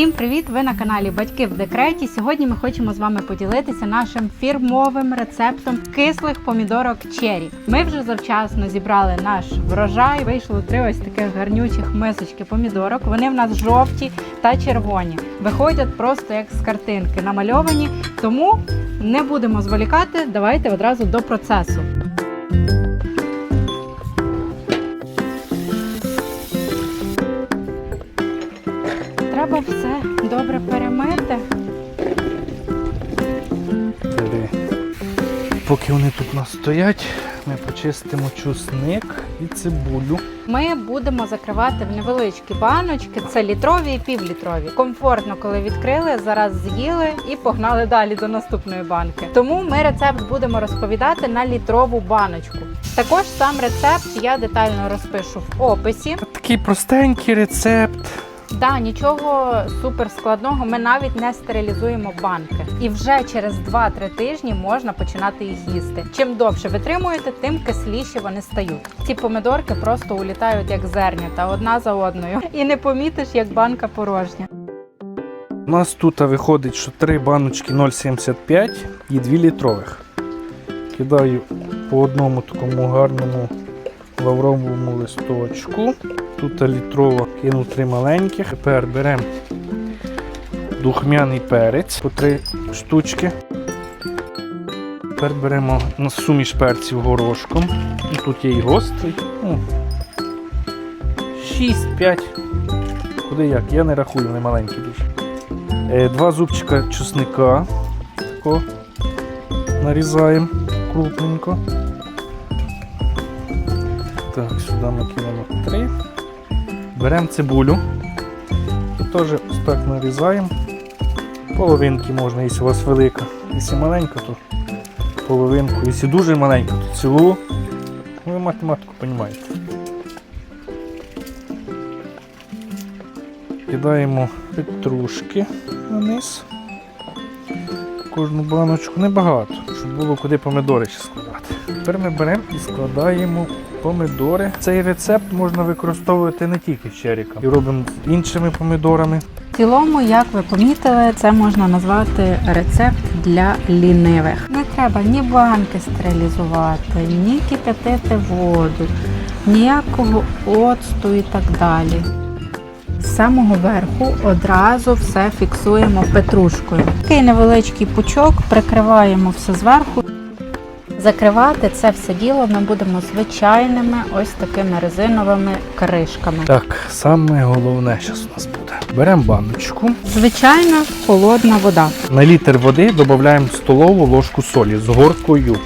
Всім привіт! Ви на каналі Батьки в декреті. Сьогодні ми хочемо з вами поділитися нашим фірмовим рецептом кислих помідорок чері. Ми вже завчасно зібрали наш врожай. Вийшло три ось таких гарнючих мисочки помідорок. Вони в нас жовті та червоні. Виходять просто як з картинки, намальовані. Тому не будемо зволікати. Давайте одразу до процесу. Треба все добре перемити. Поки вони тут у нас стоять, ми почистимо чусник і цибулю. Ми будемо закривати в невеличкі баночки. Це літрові і півлітрові. Комфортно, коли відкрили, зараз з'їли і погнали далі до наступної банки. Тому ми рецепт будемо розповідати на літрову баночку. Також сам рецепт я детально розпишу в описі. Такий простенький рецепт. Да, нічого суперскладного, ми навіть не стерилізуємо банки. І вже через 2-3 тижні можна починати їх їсти. Чим довше витримуєте, тим кисліші вони стають. Ці помидорки просто улітають як зернята одна за одною. І не помітиш, як банка порожня. У нас тут виходить, що три баночки 0,75 і 2 літрових. Кидаю по одному такому гарному лавровому листочку. Тут літрова кинув три маленьких. Тепер беремо духмяний перець по три штучки. Тепер беремо на суміш перців горошком. Ну, Тут є і гострий. Ну, 6-5. Куди як? Я не рахую, вони маленькі дуже. Е, Два зубчика чесника. Тако нарізаємо крупненько. Так, сюди ми кинемо три. Беремо цибулю. І теж ось так нарізаємо. Половинки можна, якщо у вас велика. Якщо маленька, то половинку. Якщо дуже маленька, то цілу. Ну, Ви математику розумієте. Кидаємо петрушки вниз. Кожну баночку небагато, щоб було куди помидори ще складати. Тепер ми беремо і складаємо помидори. Цей рецепт можна використовувати не тільки з черіком. І робимо з іншими помидорами. В цілому, як ви помітили, це можна назвати рецепт для лінивих. Не треба ні банки стерилізувати, ні кипятити воду, ніякого оцту і так далі. З самого верху одразу все фіксуємо петрушкою. Такий невеличкий пучок, прикриваємо все зверху. Закривати це все діло ми будемо звичайними ось такими резиновими кришками. Так, саме головне що у нас буде. Беремо баночку. Звичайна холодна вода. На літр води додаємо столову ложку солі з горкою.